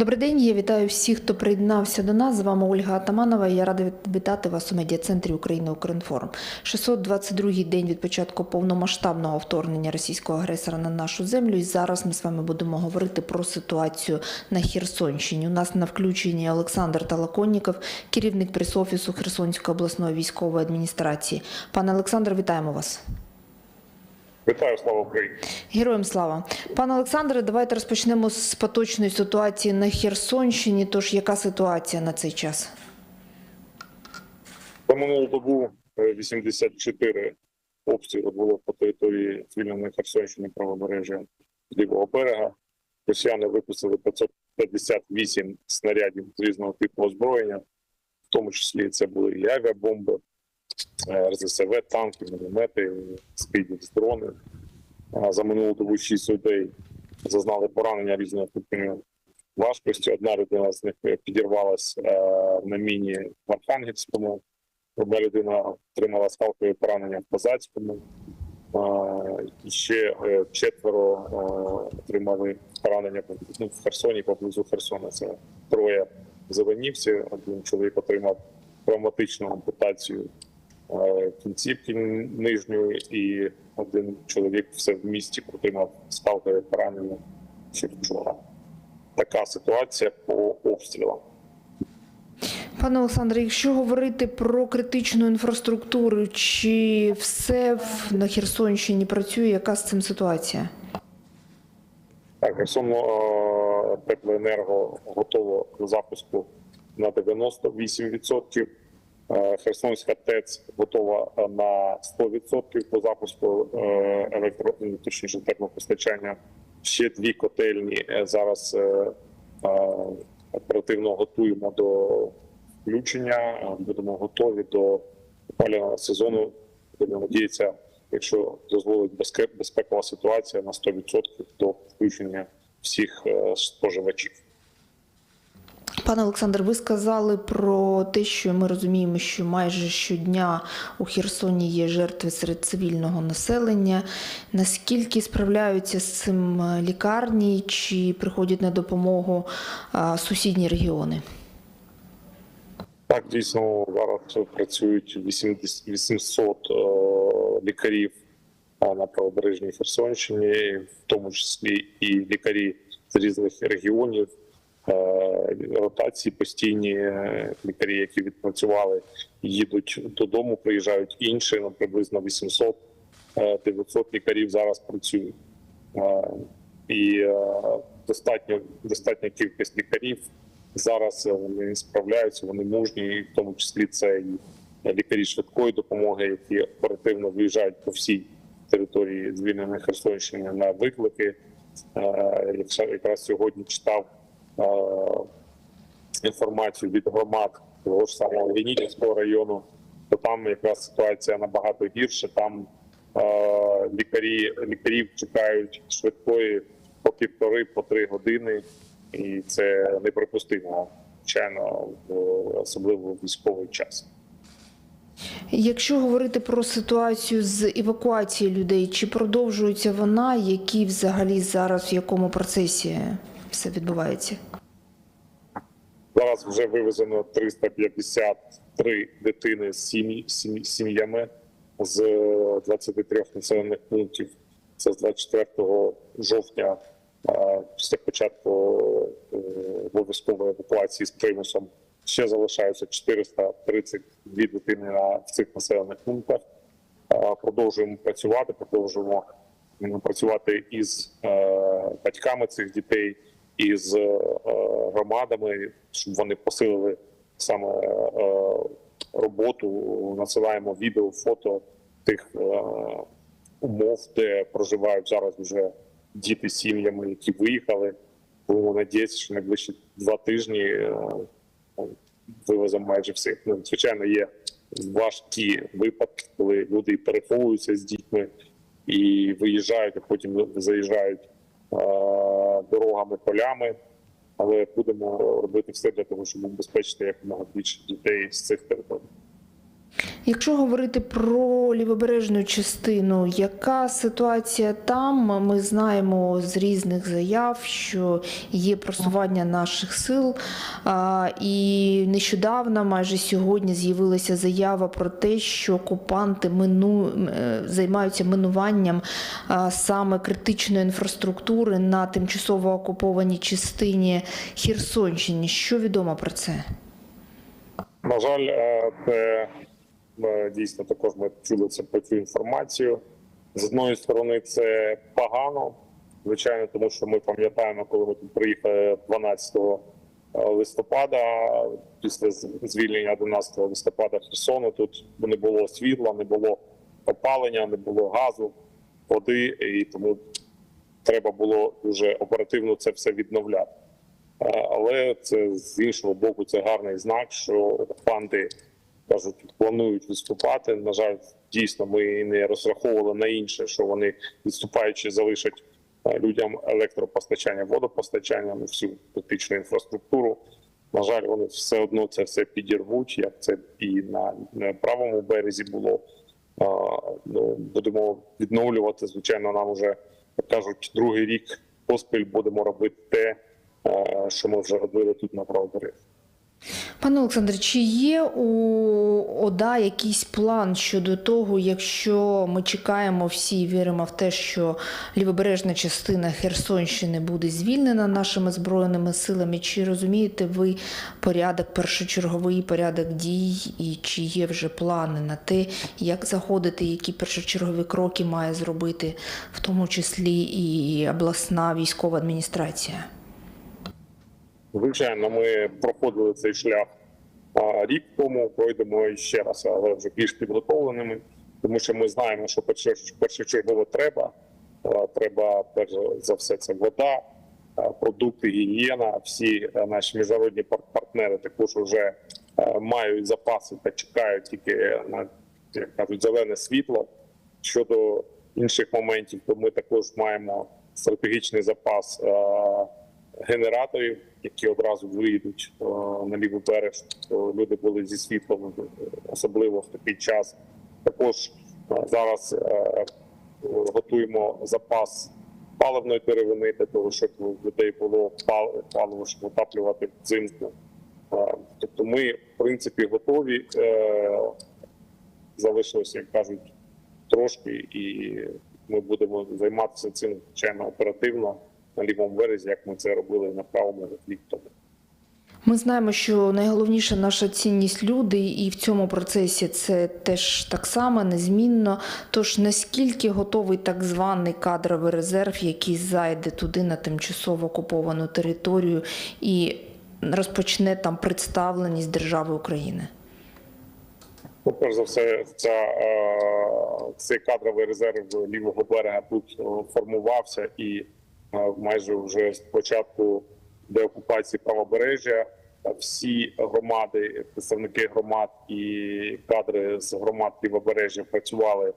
Добрий день, я вітаю всіх, хто приєднався до нас. З вами Ольга Атаманова. Я рада вітати вас у медіа-центрі України Укрінформ. 622-й день від початку повномасштабного вторгнення російського агресора на нашу землю. І зараз ми з вами будемо говорити про ситуацію на Херсонщині. У нас на включенні Олександр Талаконніков, керівник прес-офісу Херсонської обласної військової адміністрації. Пане Олександр, вітаємо вас. Вітаю, слава Україні. Героям слава, пане Олександре. Давайте розпочнемо з поточної ситуації на Херсонщині. Тож яка ситуація на цей час? За минулу добу е, 84 обстріли було по території звільненої Херсонщини правобережжя лівого берега. Росіяни випустили 558 снарядів з різного типу озброєння, в тому числі це були і авіабомби, е, РЗСВ, танки, міномети, з дрони. За минулу добу 6 людей зазнали поранення різного ступеню важкості. Одна людина з них е, на міні в Архангельському. Одна людина отримала скалкове поранення в Козацькому. Е, І ще е, четверо е, отримали поранення ну, в Херсоні поблизу Херсона. Це троє зеленівці. Один чоловік отримав травматичну ампутацію е, кінцівки нижньої, і один чоловік все в місті отримав скалкове поранення ще вчора. Така ситуація по обстрілам. Пане Олександре, якщо говорити про критичну інфраструктуру, чи все на Херсонщині працює? Яка з цим ситуація? Так, Херсон е, теплоенерго готово до запуску на 98%. Е, Херсонська ТЕЦ готова е, на 100% по запуску е, електро, ну, точніше теплопостачання. Ще дві котельні зараз оперативно готуємо до включення. Будемо готові до опалювального сезону. Будемо надіятися, якщо дозволить безпекова ситуація на 100% до включення всіх споживачів. Пане Олександр, ви сказали про те, що ми розуміємо, що майже щодня у Херсоні є жертви серед цивільного населення. Наскільки справляються з цим лікарні, чи приходять на допомогу сусідні регіони? Так, дійсно, зараз працюють 80 800 е, лікарів на правобережній Херсонщині, в тому числі і лікарі з різних регіонів. Е, Ротації постійні е, лікарі, які відпрацювали, їдуть додому, приїжджають інші, ну, приблизно 800 е, 900 лікарів зараз працюють. Е, І е, достатньо достатня кількість лікарів зараз е, вони справляються, вони мужні, в тому числі це лікарі швидкої допомоги, які оперативно виїжджають по всій території звільненої Херсонщини на виклики. Е, якраз сьогодні читав е, інформацію від громад того ж самого Генітівського району, то там якраз ситуація набагато гірше. Там е, лікарі лікарів чекають швидкої по півтори, по три години, і це неприпустимо, звичайно, в- особливо в військовий час. Якщо говорити про ситуацію з евакуацією людей, чи продовжується вона, які взагалі зараз в якому процесі все відбувається? Зараз вже вивезено 353 дитини з сім'ї- сім'ї- сім'ями з 23 населених пунктів. Це з 24 жовтня е, після початку е, обов'язкової евакуації з примусом. Ще залишаються 432 дитини на цих населених пунктах. Е, Продовжуємо працювати, продовжуємо працювати із е, батьками цих дітей, із е, громадами, щоб вони посилили саме е, роботу. Насилаємо відео, фото тих е, умов, де проживають зараз вже діти з сім'ями, які виїхали. Будемо надіятися, що найближчі два тижні е, вивеземо майже всіх. Ну, звичайно, є важкі випадки, коли люди переховуються з дітьми і виїжджають, а потім заїжджають е, дорогами, полями. Але будемо робити все для того, щоб убезпечити якомога більше дітей з цих територій. Якщо говорити про лівобережну частину, яка ситуація там? Ми знаємо з різних заяв, що є просування наших сил. І нещодавно, майже сьогодні, з'явилася заява про те, що окупанти мину... е, займаються минуванням саме критичної інфраструктури на тимчасово окупованій частині Херсонщини. Що відомо про це? На жаль, е, дійсно також ми чули це про цю інформацію. З одної сторони, це погано, звичайно, тому що ми пам'ятаємо, коли ми тут приїхали 12 листопада, після звільнення 11 листопада Херсону, тут не було світла, не було опалення, не було газу, води, і тому треба було дуже оперативно це все відновляти. Е, Але це з іншого боку, це гарний знак, що окупанти кажуть, планують виступати. На жаль, дійсно, ми не розраховували на інше, що вони відступаючи залишать е, людям електропостачання, водопостачання, ну, всю критичну інфраструктуру. На жаль, вони все одно це все підірвуть, як це і на, правому березі було. Ну, будемо відновлювати. Звичайно, нам вже як кажуть, другий рік поспіль будемо робити те, е, що ми вже робили тут на правобережжі. Пане Олександре, чи є у ОДА якийсь план щодо того, якщо ми чекаємо всі і віримо в те, що лівобережна частина Херсонщини буде звільнена нашими збройними силами? Чи розумієте ви порядок, першочерговий порядок дій, і чи є вже плани на те, як заходити, які першочергові кроки має зробити, в тому числі і обласна військова адміністрація? Звичайно, ми проходили цей шлях рік тому, пройдемо ще раз, але вже більш підготовленими, тому що ми знаємо, що першочергово треба. Треба перш за все це вода, продукти, гігієна. Всі е, наші міжнародні партнери також вже е, мають запаси та чекають тільки на як кажуть зелене світло. Щодо інших моментів, то ми також маємо стратегічний запас генераторів, які одразу виїдуть е, на лівий берег, люди були зі світлом, особливо в такий час. Також е, зараз е, готуємо запас паливної деревини для того, щоб людей було паливо, щоб отаплювати взимку. Е, Тобто, ми в принципі готові. Е, Залишилося, як кажуть, трошки, і ми будемо займатися цим звичайно оперативно на лівому березі, як ми це робили на правому рік тому. Ми знаємо, що найголовніша наша цінність люди, і в цьому процесі це теж так само незмінно. Тож наскільки готовий так званий кадровий резерв, який зайде туди на тимчасово окуповану територію і розпочне там представленість держави України? Ну, перш за все, ця, е, цей кадровий резерв лівого берега тут е, формувався і майже вже з початку деокупації правобережжя всі громади, представники громад і кадри з громад лівобережжя працювали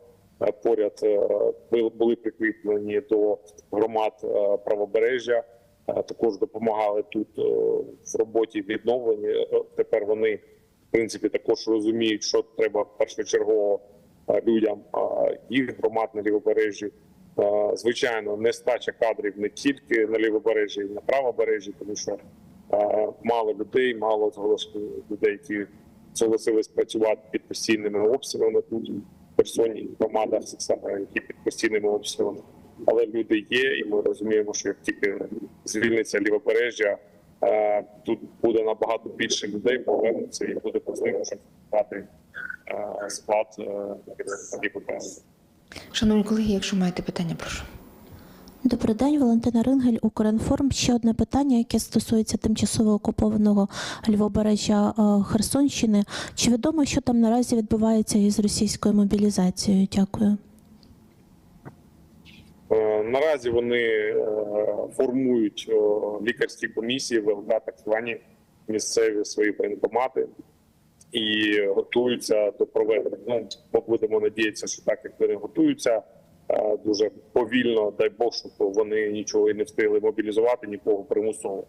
поряд, е, були- прикріплені до громад е, правобережжя. Також допомагали тут е, в роботі відновлення. Е, Тепер вони в принципі також розуміють, що треба першочергово людям їх громад на лівобережжі. Звичайно, нестача кадрів не тільки на лівобережжі, і на правобережжі, тому що е, мало людей, мало людей, які зголосились працювати під постійними обстрілами тут в Херсоні громадах, які під постійними обстрілами. Але люди є, і ми розуміємо, що як тільки звільниться лівобережжя, е, тут буде набагато більше людей повернуться і буде можливо шукати е, склад лівобережжя. Шановні колеги, якщо маєте питання, прошу. Добрий день, Валентина Рингель, Укрінформ. Ще одне питання, яке стосується тимчасово окупованого лівобережжя е, Херсонщини. Чи відомо, що там наразі відбувається із російською мобілізацією? Дякую. Е, Наразі вони е, формують лікарські комісії, ВЛК, так звані місцеві свої воєнкомати і готуються до проведення. Ну, будемо надіятися, що так як вони готуються е, дуже повільно, дай Бог, щоб вони нічого і не встигли мобілізувати, нікого примусово.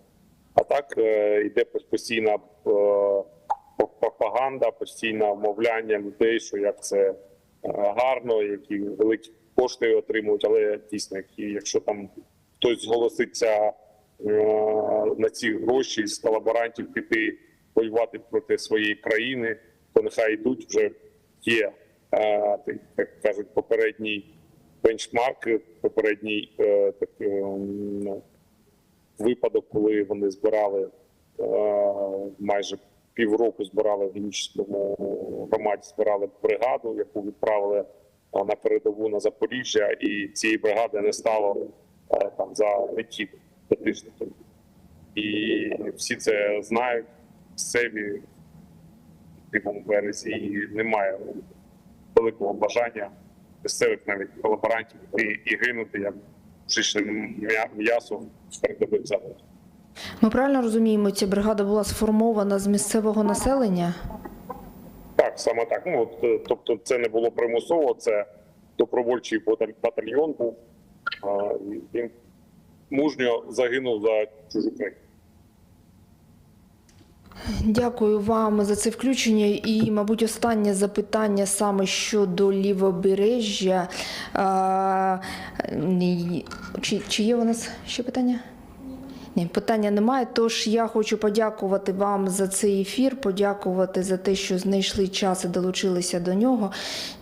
А так е, йде постійна е, пропаганда, постійне вмовляння людей, що як це гарно, які великі кошти отримують, але дійсно, якщо там хтось зголоситься на ці гроші з колаборантів піти воювати проти своєї країни, то нехай йдуть вже є, е, як кажуть, попередній бенчмарк, попередній е, так, е, випадок, коли вони збирали майже півроку збирали в генічному громаді, збирали бригаду, яку відправили на передову на Запоріжжя, і цієї бригади не стало там за неділю за тиждень. І всі це знають місцеві в лівому березі, і немає великого бажання місцевих навіть колаборантів і, і гинути як м'я- м'ясо з передових заводів. Ми правильно розуміємо, ця бригада була сформована з місцевого населення? Так, саме так. Ну от, е, тобто, це не було примусово, це добровольчий баталь- батальйон був. Він мужньо загинув за чужу країну. Дякую вам за це включення. І, мабуть, останнє запитання саме щодо лівобережжя. Чи, чи є у нас ще питання? Ні, питання немає. Тож я хочу подякувати вам за цей ефір, подякувати за те, що знайшли час і долучилися до нього.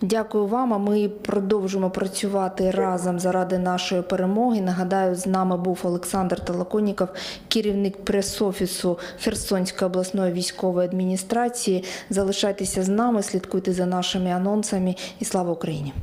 Дякую вам. А ми продовжимо працювати разом заради нашої перемоги. Нагадаю, з нами був Олександр Толоконіков, керівник прес-офісу Херсонської обласної військової адміністрації. Залишайтеся з нами, слідкуйте за нашими анонсами і слава Україні!